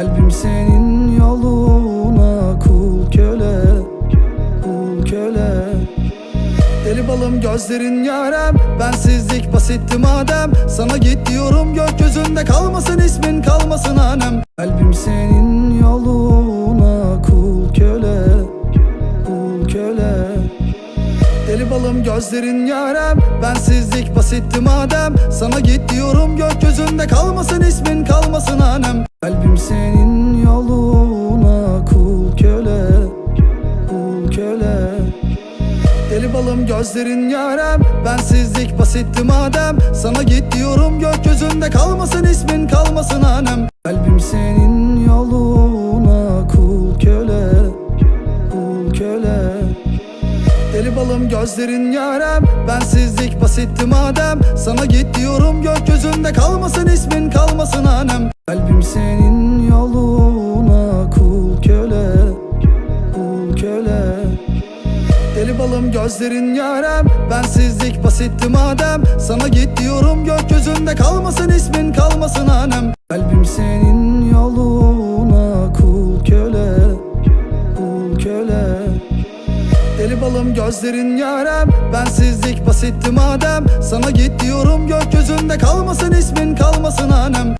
Kalbim senin yoluna kul köle Kul köle. Deli balım gözlerin yarem Bensizlik basitti madem. Sana git diyorum gökyüzünde kalmasın ismin kalmasın hanem. Kalbim senin yoluna kul köle Kul köle. Deli balım gözlerin yarem Bensizlik basitti madem. Sana git diyorum gökyüzünde kalmasın ismin kalmasın hanem senin yoluna kul köle Kul köle. Deli balım gözlerin yarem Bensizlik basitti madem. Sana git diyorum gökyüzünde kalmasın ismin kalmasın hanem. Kalbim senin yoluna kul köle Kul köle. Deli balım gözlerin yarem Bensizlik basitti madem. Sana git diyorum gökyüzünde kalmasın ismin kalmasın hanem. Kalbim senin köle. Deli balım gözlerin yarem Bensizlik basitti madem. Sana git diyorum gökyüzünde kalmasın ismin kalmasın hanem. Kalbim senin yoluna kul köle Kul köle. Deli balım gözlerin yarem Bensizlik basitti madem. Sana git diyorum gökyüzünde kalmasın ismin kalmasın hanem